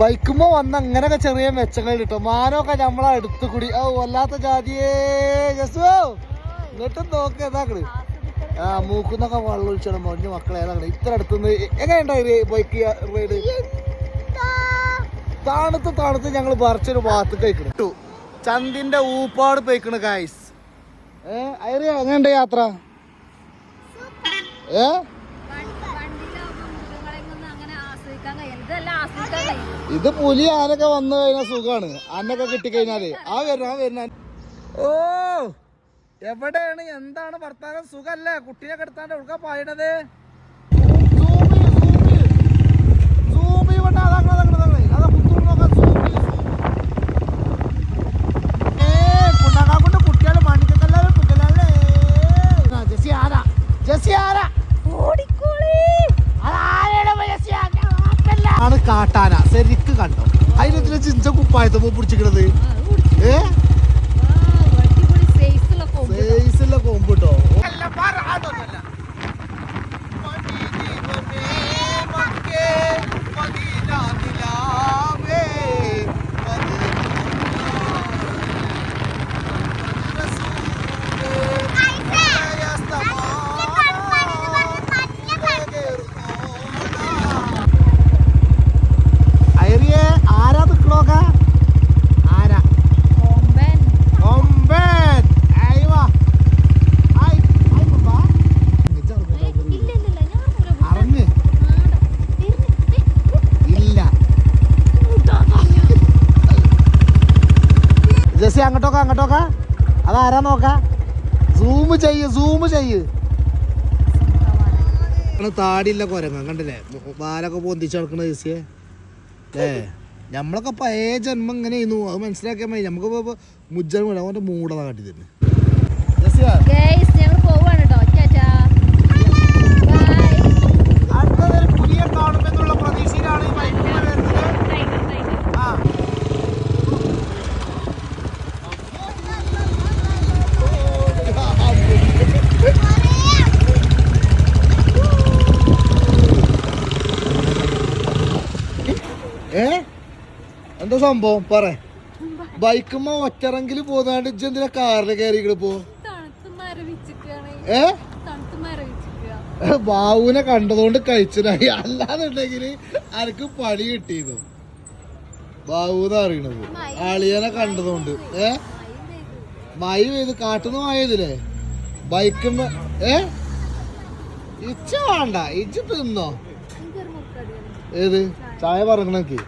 ബൈക്കുമ്പോ വന്ന അങ്ങനൊക്കെ ചെറിയ മെച്ചങ്ങൾ കിട്ടും മാനൊക്കെ നമ്മളെ അടുത്ത് കൂടി. ഓ വല്ലാത്ത ജാതിയേ. ജസു എന്നിട്ടും നോക്ക് ഏതാക്കണ് ആ മൂക്കുന്നൊക്കെ വെള്ളം ഒഴിച്ചാണ് മഞ്ഞ മക്കളെ ഏതാക്കണ് ഇത്ര അടുത്തുനിന്ന് എങ്ങനെയുണ്ടായി ബൈക്ക് റൈഡ് തണുത്ത് തണുത്ത് ഞങ്ങൾ പറിച്ചൊരു ഭാഗത്ത് കഴിക്കണം ചന്തിന്റെ ഊപ്പാട് പോയിക്കണ് ഗായ്സ് ഏ അയറിയ എങ്ങനെയുണ്ട് യാത്ര? ഏ? ഇത് പുലി ആനൊക്കെ വന്നു കഴിഞ്ഞാൽ സുഖമാണ് ആനൊക്കെ കിട്ടിക്കഴിഞ്ഞാൽ. ആ വരുന്ന ആ വരുന്ന. ഓ എവിടെയാണ്? എന്താണ് ഭർത്താനം സുഖല്ലേ? കുട്ടീനെ കെടുത്താണ്ട് എവിടെ പായണത്? ആണ് കാട്ടാന. ചിഞ്ച കുപ്പായത്തമ്മ പിടിച്ചിക്കണത് ഏ? സൈസുള്ള കൊമ്പ് കേട്ടോ ജെസ്സി അങ്ങോട്ടോക്ക അങ്ങോട്ടോക്ക. അതാരാ നോക്ക? സൂം ചെയ്യ് സൂം ചെയ്യ്. താടിയില്ല കൊരങ്ങ കണ്ടില്ലേ? ബാലൊക്കെ വാലൊക്കെ പൊന്തിച്ച് നടക്കണ ജെസ്സിയെ ഏ നമ്മളൊക്കെ പഴയ ജന്മം ഇങ്ങനെ ചെയ്യുന്നു അത് മനസ്സിലാക്കിയാൽ മതി. നമുക്ക് മുജ്ജൻ വീടാ അവന്റെ മൂടതാ കാട്ടി തന്നെ. ജെസ്സിയാ എന്താ സംഭവം? പറ. ബൈക്കുമ്മ ഒറ്ററങ്കിൽ പോന്നാണ്ട് ഇജ്ജ് എന്തിനാ കാറിൽ കയറിയിട്ട് പോ ഏ? കണ്ടതുകൊണ്ട് കഴിച്ചതായി അല്ലാന്നുണ്ടെങ്കിൽ അനക്ക് പണി കിട്ടിയിരുന്നു. ബാബുന്ന് അറിയണത് ആളിയനെ കണ്ടതുകൊണ്ട് ഏ? മഴ പെയ്ത്. കാട്ടുന്ന മഴ ബൈക്കുമ്മ ഏ? ഇച്ച വേണ്ട. ഇജ്ജ് തിന്നോ. ഏത്? ചായ പറഞ്ഞണക്ക്